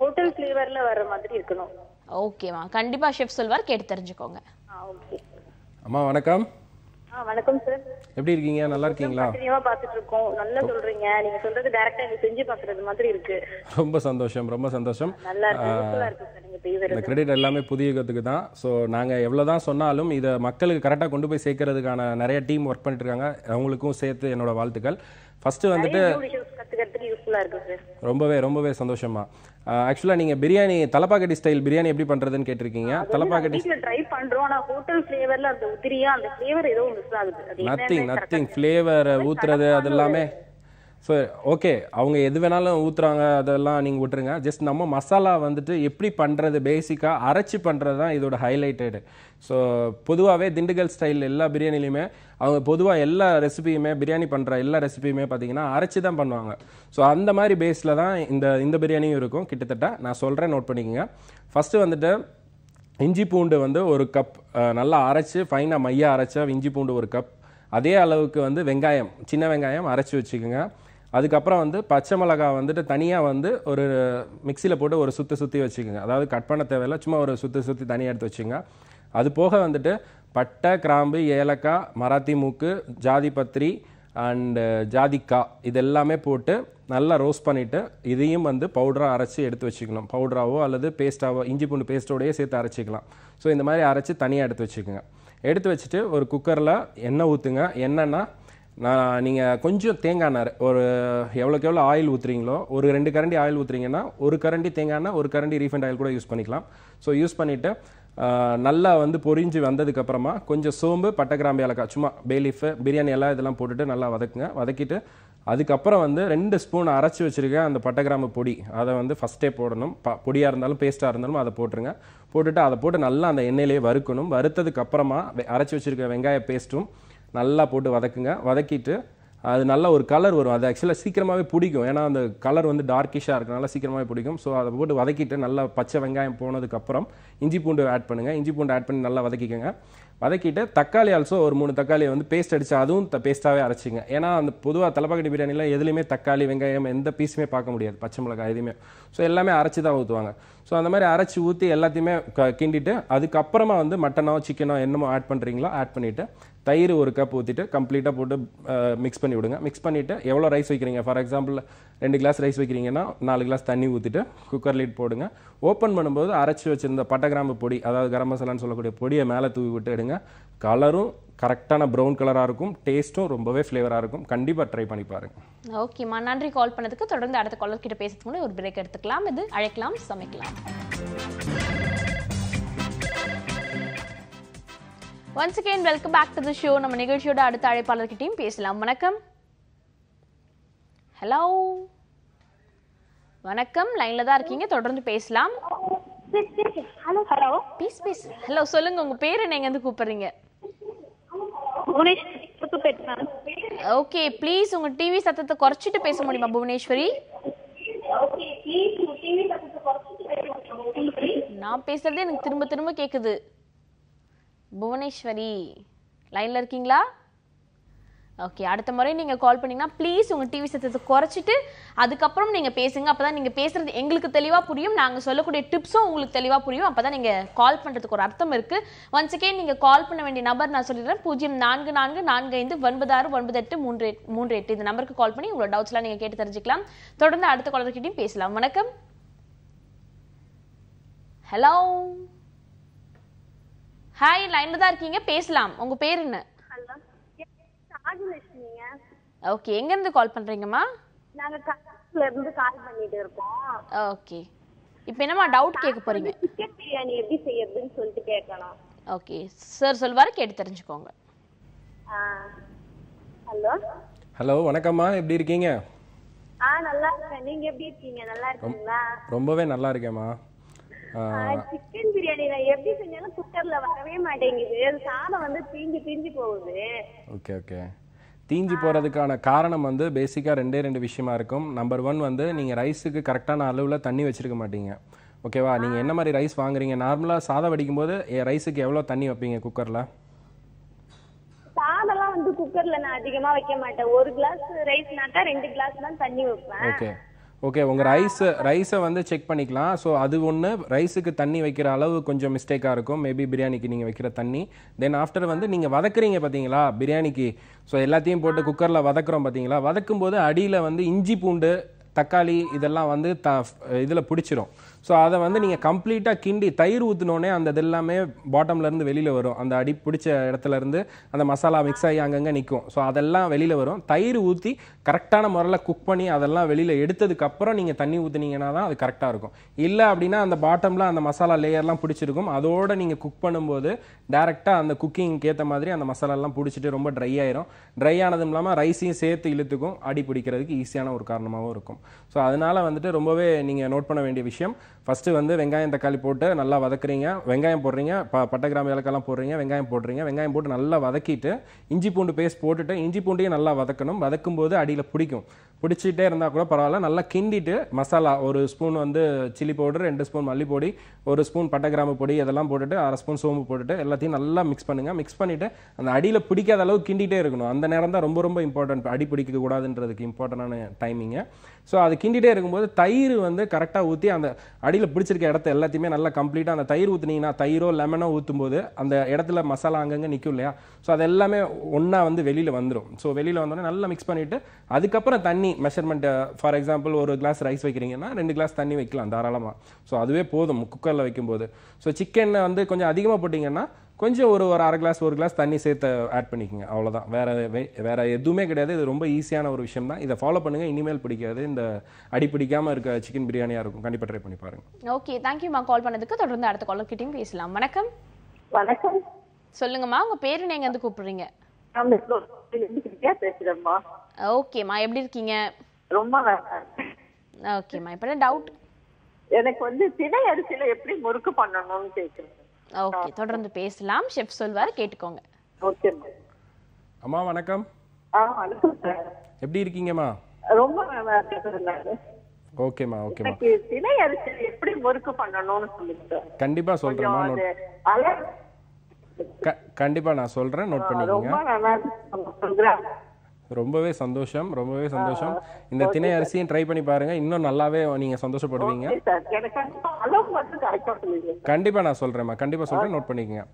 ஹோட்டல் ஃபிளேவர்ல வர மாதிரி இருக்கணும். ஓகேம்மா கண்டிப்பா ஷெஃப் சொல்வார் கேட்டு தெரிஞ்சுக்கோங்க. ஆ ஓகே அம்மா வணக்கம். வணக்கம் சார் எப்படி இருக்கீங்க? நல்லா இருக்கீங்களா? கண்டினியூவா பாத்துட்டு இருக்கோம் நல்லா சொல்றீங்க. நீங்க சொல்றது டைரக்டா எனக்கு செஞ்சு பாக்குறது மாதிரி இருக்கு. ரொம்ப சந்தோஷம் ரொம்ப சந்தோஷம். நல்லா இருக்கு யூஸ்ஃபுல்லா இருக்கு சார் நீங்க பேசுறது. இந்த கிரெடிட் எல்லாமே புதிய யுகத்துக்கு தான். ஸோ நாங்கள் எவ்வளோ தான் சொன்னாலும் இதை மக்களுக்கு கரெக்டாக கொண்டு போய் சேர்க்கறதுக்கான நிறைய டீம் ஒர்க் பண்ணிட்டு இருக்காங்க. அவங்களுக்கும் சேர்த்து என்னோட வாழ்த்துக்கள். ஃபர்ஸ்ட் வந்துட்டு ரொம்பவே ரொம்பவே சந்தோஷமா. ஆக்சுவலாக நீங்கள் பிரியாணி தலப்பாக்கட்டி ஸ்டைல் பிரியாணி எப்படி பண்ணுறதுன்னு கேட்டிருக்கீங்க? தலப்பாக்கட்டி ட்ரை பண்றோம் ஆனா ஹோட்டல் ஃபிளேவர்ல அந்த உதிரியா அந்த ஃபிளேவர் ஏதோ மிஸ் ஆகுது நத்திங் நத்திங் ஃப்ளேவர் ஊத்துறது அது எல்லாமே ஸோ ஓகே அவங்க எது வேணாலும் ஊற்றுறாங்க அதெல்லாம் நீங்கள் விட்டுருங்க. ஜஸ்ட் நம்ம மசாலா வந்துட்டு எப்படி பண்ணுறது பேசிக்காக அரைச்சி பண்ணுறது தான் இதோட ஹைலைட்டடு ஸோ பொதுவாகவே திண்டுக்கல் ஸ்டைல் எல்லா பிரியாணிலையுமே அவங்க பொதுவாக எல்லா ரெசிபியுமே பிரியாணி பண்ணுற எல்லா ரெசிபியுமே பார்த்தீங்கன்னா அரைச்சி தான் பண்ணுவாங்க. ஸோ அந்த மாதிரி பேஸில் தான் இந்த இந்த பிரியாணியும் இருக்கும். கிட்டத்தட்ட நான் சொல்கிறேன் நோட் பண்ணிக்கோங்க. ஃபஸ்ட்டு வந்துட்டு இஞ்சி பூண்டு வந்து ஒரு கப் நல்லா அரைச்சி ஃபைனாக மையாக அரைச்ச இஞ்சி பூண்டு ஒரு கப் அதே அளவுக்கு வந்து வெங்காயம் சின்ன வெங்காயம் அரைச்சி வச்சுக்கோங்க. அதுக்கப்புறம் வந்து பச்சை மிளகாய் வந்துட்டு தனியாக வந்து ஒரு மிக்சியில் போட்டு ஒரு சுற்றி சுற்றி வச்சுக்கோங்க. அதாவது கட் பண்ண தேவையில்ல சும்மா ஒரு சுற்றி சுற்றி தனியாக எடுத்து வச்சுங்க அது போக வந்துட்டு பட்டை கிராம்பு ஏலக்காய் மராத்தி மூக்கு ஜாதி பத்திரி அண்டு ஜாதிக்காய் இது எல்லாமே போட்டு நல்லா ரோஸ்ட் பண்ணிவிட்டு இதையும் வந்து பவுடராக அரைச்சி எடுத்து வச்சுக்கணும். பவுடராகவோ அல்லது பேஸ்ட்டாவோ இஞ்சி பூண்டு பேஸ்ட்டோடையே சேர்த்து அரைச்சிக்கலாம். ஸோ இந்த மாதிரி அரைச்சி தனியாக எடுத்து வச்சுக்கோங்க. எடுத்து வச்சுட்டு ஒரு குக்கரில் எண்ணெய் ஊற்றுங்க என்னென்னா நான் நீங்கள் கொஞ்சம் தேங்காய் எண்ணெய் ஒரு எவ்வளோக்கு எவ்வளோ ஆயில் ஊற்றுறீங்களோ ஒரு ரெண்டு கரண்டி ஆயில் ஊற்றுறீங்கன்னா ஒரு கரண்டி தேங்காய் எண்ணெய் ஒரு கரண்டி ரீஃபைண்ட் ஆயில் கூட யூஸ் பண்ணிக்கலாம். ஸோ யூஸ் பண்ணிவிட்டு நல்லா வந்து பொரிஞ்சு வந்ததுக்கப்புறமா கொஞ்சம் சோம்பு பட்டை கிராம்பு ஏலக்காய் சும்மா பேலீஃபு பிரியாணி எல்லாம் இதெல்லாம் போட்டுட்டு நல்லா வதக்குங்க. வதக்கிட்டு அதுக்கப்புறம் வந்து ரெண்டு ஸ்பூன் அரைச்சி வச்சிருக்க அந்த பட்டை கிராம்பு பொடி அதை வந்து ஃபஸ்ட்டே போடணும். ப பொடியாக இருந்தாலும் பேஸ்ட்டாக இருந்தாலும் அதை போட்டுருங்க. போட்டுட்டு அதை போட்டு நல்லா அந்த எண்ணெயிலே வறுக்கணும். வறுத்ததுக்கப்புறமா வெ- அரைச்சி வச்சிருக்க வெங்காய பேஸ்ட்டும் நல்லா போட்டு வதக்குங்க. வதக்கிட்டு அது நல்ல ஒரு கலர் வரும். அது ஆக்சுவலாக சீக்கிரமாகவே பிடிக்கும். ஏன்னா அந்த கலர் வந்து டார்க்கிஷாக இருக்கனால சீக்கிரமாகவே பிடிக்கும். ஸோ அதை போட்டு வதக்கிட்டு நல்லா பச்சை வெங்காயம் போனதுக்கப்புறம் இஞ்சி பூண்டு ஆட் பண்ணுங்கள் இஞ்சி பூண்டு ஆட் பண்ணி நல்லா வதக்கிக்கோங்க. வதக்கிட்டு தக்காளி ஆல்சோ ஒரு மூணு தக்காளியை வந்து பேஸ்ட் அடிச்சு அதுவும் பேஸ்ட்டாகவே அரைச்சிங்க. ஏன்னா அந்த பொதுவாக தலைப்பாக்கட்டி பிரியாணியில் எதுலேயுமே தக்காளி வெங்காயம் எந்த பீஸுமே பார்க்க முடியாது. பச்சை மிளகாய் எதுவுமே. ஸோ எல்லாமே அரைச்சி தான் ஊற்றுவாங்க ஸோ அந்த மாதிரி அரைச்சி ஊற்றி எல்லாத்தையுமே க கிண்டிட்டு அதுக்கப்புறமா வந்து மட்டனோ சிக்கனோ என்னமோ ஆட் பண்ணுறீங்களோ ஆட் பண்ணிவிட்டு தயிர் ஒரு கப் ஊற்றிட்டு கம்ப்ளீட்டாக போட்டு மிக்ஸ் பண்ணி விடுங்க. மிக்ஸ் பண்ணிவிட்டு எவ்வளோ ரைஸ் வைக்கிறீங்க? ஃபார் எக்ஸாம்பிள் ரெண்டு கிளாஸ் ரைஸ் வைக்கிறீங்கன்னா நாலு கிளாஸ் தண்ணி ஊற்றிட்டு குக்கர் லீட் போடுங்க. ஓப்பன் பண்ணும்போது அரைச்சி வச்சுருந்த பட்டை கிராம்பு பொடி அதாவது கரம் மசாலான்னு சொல்லக்கூடிய பொடியை மேலே தூவி விட்டு எடுங்க. கலரும் கரெக்டான ப்ரௌன் கலராக இருக்கும். டேஸ்ட்டும் ரொம்பவே ஃப்ளேவராக இருக்கும். கண்டிப்பாக ட்ரை பண்ணி பாருங்க. ஓகேம்மா நன்றி கால் பண்ணதுக்கு. தொடர்ந்து அடுத்த காலர் கிட்ட பேசுறதுக்கு முன்னாடி ஒரு பிரேக் எடுத்துக்கலாம். இது அழைக்கலாம் சமைக்கலாம். Once again welcome back to the show நம்ம நிகழ்ச்சியோட அடுத்த அழைப்பாளர்கிட்டயும் பேசலாம். வணக்கம். ஹலோ வணக்கம். லைன்ல தான் இருக்கீங்க. தொடர்ந்து பேசலாம். ஹலோ ப்ளீஸ் ப்ளீஸ் ஹலோ சொல்லுங்க. உங்க பேர் என்ன? எங்க இருந்து கூப்பிடுறீங்க ஓகே ப்ளீஸ் உங்க டிவி சத்தத்தை குறைச்சிட்டு பேச முடியுமா புவனேஸ்வரி? நான் பேசுறது எனக்கு திரும்ப திரும்ப கேக்குது. புவனேஸ்வரி லைன்ல இருக்கீங்களா? ஓகே அடுத்த முறை நீங்க கால் பண்ணீங்கன்னா ப்ளீஸ் உங்க டிவி சத்தத்தை குறைச்சிட்டு அதுக்கப்புறம் நீங்க பேசுங்க. அப்பதான் நீங்க பேசுறது எங்களுக்கு தெளிவா புரியும். நாங்க சொல்லக்கூடிய டிப்ஸும் உங்களுக்கு தெளிவா புரியும். அப்பதான் நீங்க கால் பண்றதுக்கு ஒரு அர்த்தம் இருக்கு. ஒன்ஸ் அகேன் நீங்க கால் பண்ண வேண்டிய நம்பர் நான் சொல்லிடுறேன். பூஜ்ஜியம் நான்கு நான்கு நான்கு ஐந்து ஒன்பது ஆறு ஒன்பது எட்டு மூன்று எட்டு- மூன்று எட்டு. இந்த நம்பருக்கு கால் பண்ணி உங்களோட டவுட்ஸ்லாம் நீங்க கேட்டு தெரிஞ்சுக்கலாம். தொடர்ந்து அடுத்த காலர்கிட்டையும் பேசலாம். வணக்கம். ஹலோ ஹாய் லைன்ல தான் இருக்கீங்க. பேசலாம். உங்க பேர் என்ன? ஹலோ ராஜலட்சுமிங்க. ஓகே எங்க இருந்து கால் பண்றீங்கம்மா? நாங்க கர்நாடகால இருந்து கால் பண்ணிட்டு இருக்கோம். ஓகே இப்போ என்னம்மா டவுட் கேட்க போறீங்க? சிக்கன் பிரியாணி எப்படி செய்யறதுன்னு சொல்லிட்டு கேட்கணும் ஓகே சார் சொல்வாரு கேட்டு தெரிஞ்சுக்கோங்க. ஹலோ? ஹலோ வணக்கம்மா எப்படி இருக்கீங்க? ஆ நல்லா இருக்கேன். நீங்க எப்படி இருக்கீங்க? நல்லா இருக்கீங்களா? ரொம்பவே நல்லா இருக்கேம்மா. சிக்கன் பிரியாணி நான் எப்படி செஞ்சாலும் குக்கர்ல வரவே மாட்டேங்குது. சாதம் வந்து தீஞ்சு தீஞ்சு போகுது. Okay okay. தீஞ்சு போகிறதுக்கான காரணம் வந்து பேசிக்காக ரெண்டே ரெண்டு விஷயமா இருக்கும். நம்பர் ஒன் வந்து நீங்கள் ரைஸுக்கு கரெக்டான அளவில் தண்ணி வச்சிருக்க மாட்டீங்க. ஓகேவா நீங்கள் என்ன மாதிரி ரைஸ் வாங்குறீங்க? நார்மலாக சாதம் வடிக்கும் போது ரைஸுக்கு எவ்வளோ தண்ணி வைப்பீங்க குக்கரில்? சாதம்லாம் வந்து குக்கர்ல நான் அதிகமா வைக்க மாட்டேன். ஒரு கிளாஸ் ரைஸ்னாக்கா ரெண்டு கிளாஸ் தான் தண்ணி வைப்பேன். ஓகே உங்கள் ரைஸு ரைஸை வந்து செக் பண்ணிக்கலாம். ஸோ அது ஒன்று ரைஸுக்கு தண்ணி வைக்கிற அளவு கொஞ்சம் மிஸ்டேக்காக இருக்கும். மேபி பிரியாணிக்கு நீங்கள் வைக்கிற தண்ணி. தென் ஆஃப்டர் வந்து நீங்கள் வதக்குறீங்க பார்த்தீங்களா பிரியாணிக்கு. ஸோ எல்லாத்தையும் போட்டு குக்கரில் வதக்குறோம் பார்த்தீங்களா வதக்கும் போது அடியில் வந்து இஞ்சி பூண்டு தக்காளி இதெல்லாம் வந்து த இதில் பிடிச்சிரும். ஸோ அதை வந்து நீங்கள் கம்ப்ளீட்டாக கிண்டி தயிர் ஊற்றினோடனே அந்த இது எல்லாமே வெளியில் வரும். அந்த அடி பிடிச்ச இடத்துலேருந்து அந்த மசாலா மிக்ஸ் ஆகி அங்கங்கே நிற்கும் ஸோ அதெல்லாம் வெளியில் வரும். தயிர் ஊற்றி கரெக்டான முறையில் குக் பண்ணி அதெல்லாம் வெளியில் எடுத்ததுக்கப்புறம் நீங்கள் தண்ணி ஊற்றுனீங்கன்னா தான் அது கரெக்டாக இருக்கும். இல்லை அப்படின்னா அந்த பாட்டமில் அந்த மசாலா லேயர்லாம் பிடிச்சிருக்கும். அதோட நீங்கள் குக் பண்ணும்போது டேரெக்டாக அந்த குக்கிங்க்கு ஏற்ற மாதிரி அந்த மசாலாலாம் பிடிச்சிட்டு ரொம்ப ட்ரை ஆயிரும். ட்ரை ஆனதும் இல்லாமல் ரைஸையும் சேர்த்து இழுத்துக்கும். அடி பிடிக்கிறதுக்கு ஈஸியான ஒரு காரணமாகவும் இருக்கும். ஸோ அதனால் வந்துட்டு ரொம்பவே நீங்கள் நோட் பண்ண வேண்டிய விஷயம். ஃபஸ்ட்டு வந்து வெங்காயம் தக்காளி போட்டு நல்லா வதக்குறீங்க. வெங்காயம் போடுறீங்க. ப பட்டை கிராம்பு இலக்கெல்லாம் போடுறீங்க. வெங்காயம் போடுறீங்க. வெங்காயம் போட்டு நல்லா வதக்கிட்டு இஞ்சி பூண்டு பேஸ்ட் போட்டுட்டு இஞ்சி பூண்டையும் நல்லா வதக்கணும். வதக்கும்போது அடியில் பிடிக்கும். பிடிச்சிட்டே இருந்தால் கூட பரவாயில்ல. நல்லா கிண்டிட்டு மசாலா ஒரு ஸ்பூன் வந்து சில்லி பவுடர் ரெண்டு ஸ்பூன் மல்லி பொடி ஒரு ஸ்பூன் பட்டை கிராம்பு பொடி இதெல்லாம் போட்டுட்டு அரை ஸ்பூன் சோம்பு போட்டுட்டு எல்லாத்தையும் நல்லா மிக்ஸ் பண்ணுங்கள் மிக்ஸ் பண்ணிவிட்டு அந்த அடியில் பிடிக்காத அளவு கிண்டிகிட்டே இருக்கணும். அந்த நேரம் தான் ரொம்ப ரொம்ப இம்பார்ட்டன்ட் அடி பிடிக்க கூடாதுன்றதுக்கு இம்பார்ட்டண்டான டைமிங்கு ஸோ அது கிண்டிகிட்டே இருக்கும்போது தயிர் வந்து கரெக்டாக ஊற்றி அந்த அடியில் பிடிச்சிருக்க இடத்த எல்லாத்தையுமே நல்லா கம்ப்ளீட்டாக அந்த தயிர் ஊற்றுனீங்கன்னா தயிரோ லெமனோ ஊற்றும் போது அந்த இடத்துல மசாலா அங்கங்கே நிற்கும் இல்லையா? ஸோ அது எல்லாமே ஒன்றா வந்து வெளியில் வந்துடும் ஸோ வெளியில் வந்தோடனே நல்லா மிக்ஸ் பண்ணிவிட்டு அதுக்கப்புறம் தண்ணி மெஷர்மெண்ட் ஃபார் எக்ஸாம்பிள் ஒரு கிளாஸ் ரைஸ் வைக்கிறீங்கன்னா ரெண்டு கிளாஸ் தண்ணி வைக்கலாம் தாராளமாக ஸோ அதுவே போதும் குக்கரில் வைக்கும்போது. ஸோ சிக்கன் வந்து கொஞ்சம் அதிகமாக போட்டிங்கன்னா கொஞ்சம் ஒரு ஒரு அரை கிளாஸ் ஒரு கிளாஸ் தண்ணி சேர்த்து ஆட் பண்ணிக்கோங்க. அவ்வளோதான் வேற வேற எதுவுமே கிடையாது. இது ரொம்ப ஈஸியான ஒரு விஷயம் தான். இதை ஃபாலோ பண்ணுங்க. இனிமேல் பிடிக்காது. இந்த அடி பிடிக்காம இருக்க சிக்கன் பிரியாணியாக இருக்கும். கண்டிப்பாக ட்ரை பண்ணி பாருங்க. ஓகே தேங்க்யூமா கால் பண்ணதுக்கு. தொடர்ந்து அடுத்த காலர் கிட்டயும் பேசலாம். வணக்கம். வணக்கம். சொல்லுங்கம்மா உங்க பேரு நீங்க வந்து கூப்பிடுறீங்க? ஓகேம்மா. எப்படி இருக்கீங்க? ரொம்ப. ஓகேம்மா. இப்போ டவுட் எனக்கு வந்து திணை அரிசியில எப்படி முறுக்கு பண்ணணும்னு கேக்குறேன். ஓகே. தொடர்ந்து பேசலாம். ஷெஃப் சொல்வார் கேட்டுக்கோங்க. ஓகேம்மா அம்மா வணக்கம். ஆ வணக்கம் சார் எப்படி இருக்கீங்கம்மா? ரொம்ப நல்லா இருக்கேன் ஓகேம்மா எனக்கு திணை அரிசியில எப்படி முறுக்கு பண்ணணும்னு சொல்லுங்க சார் கண்டிப்பாக சொல்கிறேம்மா கொஞ்சம் நோட் அது அழகு க கண்டிப்பாக நான் சொல்கிறேன் நோட் பண்ணிக்கோங்க ரொம்பவே சந்தோஷம் ரொம்பவே சந்தோஷம். இந்த திணை அரிசியும் ட்ரை பண்ணி பாருங்க. இன்னும் நல்லாவே நீங்க சந்தோஷப்படுவீங்க. கண்டிப்பா நான் சொல்றேன்மா கண்டிப்பா சொல்றேன் நோட் பண்ணிக்கங்க.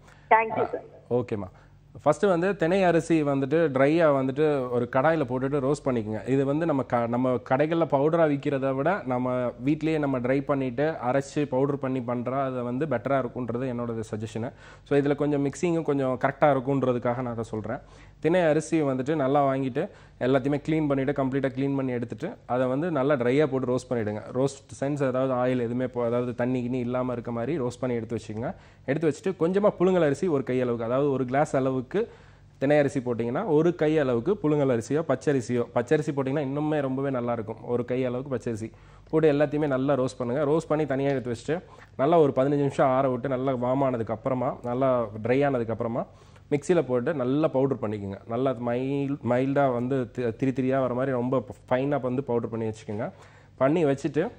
ஓகேம்மா. ஃபஸ்ட்டு வந்து தினை அரிசி வந்துட்டு ட்ரையாக வந்துட்டு ஒரு கடாயில் போட்டுட்டு ரோஸ்ட் பண்ணிக்கோங்க. இது வந்து நம்ம க நம்ம கடைகளில் பவுடராக விற்கிறத விட நம்ம வீட்லேயே நம்ம ட்ரை பண்ணிவிட்டு அரைச்சி பவுடர் பண்ணி பண்ணுறா அது வந்து பெட்டராக இருக்குன்றது என்னோட சஜஷனு ஸோ இதில் கொஞ்சம் மிக்சிங்கும் கொஞ்சம் கரெக்டாக இருக்குன்றதுக்காக நான் அதை சொல்கிறேன் தினை அரிசி வந்துட்டு நல்லா வாங்கிட்டு எல்லாத்தையுமே க்ளீன் பண்ணிவிட்டு கம்ப்ளீட்டாக க்ளீன் பண்ணி எடுத்துட்டு அதை வந்து நல்லா ட்ரையாக போட்டு ரோஸ்ட் பண்ணிவிடுங்க ரோஸ்ட் சென்ஸ் அதாவது ஆயில் எதுவுமே இப்போ அதாவது தண்ணி கிண்ணி இல்லாமல் இருக்க மாதிரி ரோஸ்ட் பண்ணி எடுத்து வச்சுக்கோங்க. எடுத்து வச்சுட்டு கொஞ்சமாக புழுங்கல் அரிசி ஒரு கையளவுக்கு அதாவது ஒரு கிளாஸ் அளவுக்கு தினை அரிசி போட்டிங்கன்னா ஒரு கை அளவுக்கு புழுங்கல் அரிசியோ பச்சரிசியோ பச்சரிசி போட்டிங்கன்னா இன்னுமே ரொம்பவே நல்லாயிருக்கும் ஒரு கை அளவுக்கு பச்சரிசி. போட்டு எல்லாத்தையுமே நல்லா ரோஸ்ட் பண்ணுங்கள் ரோஸ்ட் பண்ணி தனியாக எடுத்து வச்சுட்டு நல்லா ஒரு பதினஞ்சு நிமிஷம் ஆற விட்டு நல்லா வார்ம் ஆனதுக்கப்புறமா நல்லா ட்ரை ஆனதுக்கப்புறமா மிக்சியில் போட்டு நல்லா பவுடர் பண்ணிக்கோங்க. நல்லா மைல் மைல்டாக வந்து தி- திரி திரியாக வர மாதிரி ரொம்ப ஃபைனாக வந்து பவுடர் பண்ணி வச்சுக்கோங்க. பண்ணி வச்சுட்டு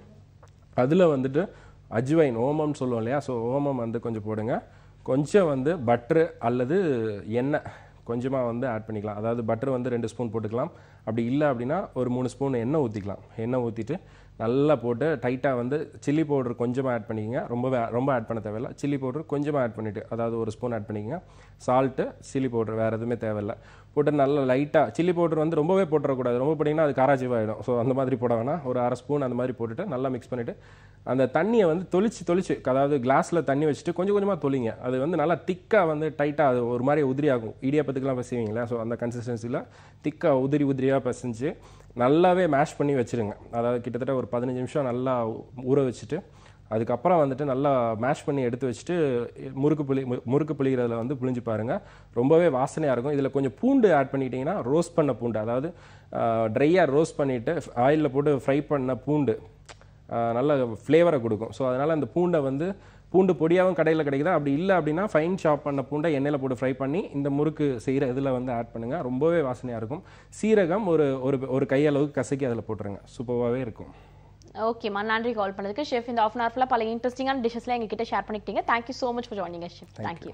அதில் வந்துட்டு அஜ்வைன் ஓமம்னு சொல்லுவோம் இல்லையா? ஸோ ஓமம் வந்து கொஞ்சம் போடுங்க. கொஞ்சம் வந்து பட்ரு அல்லது எண்ணெய் கொஞ்சமாக வந்து ஆட் பண்ணிக்கலாம். அதாவது பட்டர் வந்து ரெண்டு ஸ்பூன் போட்டுக்கலாம். அப்படி இல்லை அப்படின்னா ஒரு மூணு ஸ்பூன் எண்ணெய் ஊற்றிக்கலாம் எண்ணெய் ஊற்றிட்டு நல்லா போட்டு டைட்டாக வந்து சில்லி பவுடர் கொஞ்சமாக ஆட் பண்ணிக்கங்க. ரொம்பவே ரொம்ப ஆட் பண்ண தேவையில்ல. சில்லி பவுடர் கொஞ்சமாக ஆட் பண்ணிவிட்டு அதாவது ஒரு ஸ்பூன் ஆட் பண்ணிக்கங்க. சால்ட்டு சில்லி பவுடர் வேறு எதுவுமே தேவையில்ல. போட்டு நல்லா லைட்டாக சில்லி பவுடர் வந்து ரொம்பவே போட்டுறக்கூடாது. ரொம்ப போட்டிங்கன்னா அது காராஜிவாயிடும். ஸோ அந்த மாதிரி போட வேணாம். ஒரு அரை ஸ்பூன் அந்த மாதிரி போட்டுட்டு நல்லா மிக்ஸ் பண்ணிவிட்டு அந்த தண்ணியை வந்து தொளிச்சு தொளிச்சு அதாவது கிளாஸில் தண்ணி வச்சுட்டு கொஞ்சம் கொஞ்சமாக தொளிங்க. அது வந்து நல்லா திக்காக வந்து டைட்டாக அது ஒரு மாதிரி உதிரி ஆகும் இடியாப்பத்துக்குலாம் பசிவீங்களா ஸோ அந்த கன்சிஸ்டன்சியில் திக்காக உதிரி உதிரியாக பசிஞ்சு நல்லாவே மேஷ் பண்ணி வச்சிருங்க. அதாவது கிட்டத்தட்ட ஒரு பதினஞ்சு நிமிஷம் நல்லா ஊற வச்சுட்டு அதுக்கப்புறம் வந்துட்டு நல்லா மேஷ் பண்ணி எடுத்து வச்சுட்டு முறுக்கு புளி மு- முறுக்கு புளிகிறதுல வந்து புளிஞ்சு பாருங்கள் ரொம்பவே வாசனையாக இருக்கும். இதில் கொஞ்சம் பூண்டு ஆட் பண்ணிக்கிட்டிங்கன்னா ரோஸ்ட் பண்ண பூண்டு அதாவது ட்ரையாக ரோஸ்ட் பண்ணிவிட்டு ஆயிலில் போட்டு ஃப்ரை பண்ண பூண்டு நல்ல ஃப்ளேவரை கொடுக்கும். ஸோ அதனால் அந்த பூண்டை வந்து பூண்டு பொடியாகவும் கடையில் கிடைக்குதா? அப்படி இல்லை அப்படின்னா ஃபைன் சாப் பண்ண பூண்டை எண்ணெயில் போட்டு ஃப்ரை பண்ணி இந்த முறுக்கு செய்கிற இதில் வந்து ஆட் பண்ணுங்கள் ரொம்பவே வாசனையாக இருக்கும். சீரகம் ஒரு ஒரு ஒரு கையளவுக்கு கசக்கி அதில் போட்டுருங்க. சூப்பராகவே இருக்கும். ஓகேம்மா நன்றி கால் பண்ணதுக்கு. ஷெஃப் இந்த ஆஃப் அன் ஹவர் பல இன்ட்ரெஸ்டிங்கான டிஷ்ஷஸ்லாம் எங்ககிட்ட ஷேர் பண்ணிக்கிட்டீங்க. Thank you so much for joining chef thank you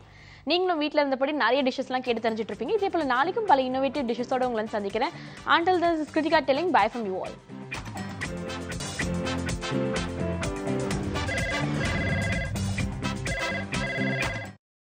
நீங்களும் வீட்டில் இருந்தபடி நிறைய டிஷ்ஷஸ்லாம் கேட்டு தெரிஞ்சுட்டு இருப்பீங்க. இதே போல் நாளைக்கும் பல இன்னோவேட்டிவ் டிஷ்ஷஸோட உங்களை சந்திக்கிறேன். And this Krithika telling bye from you all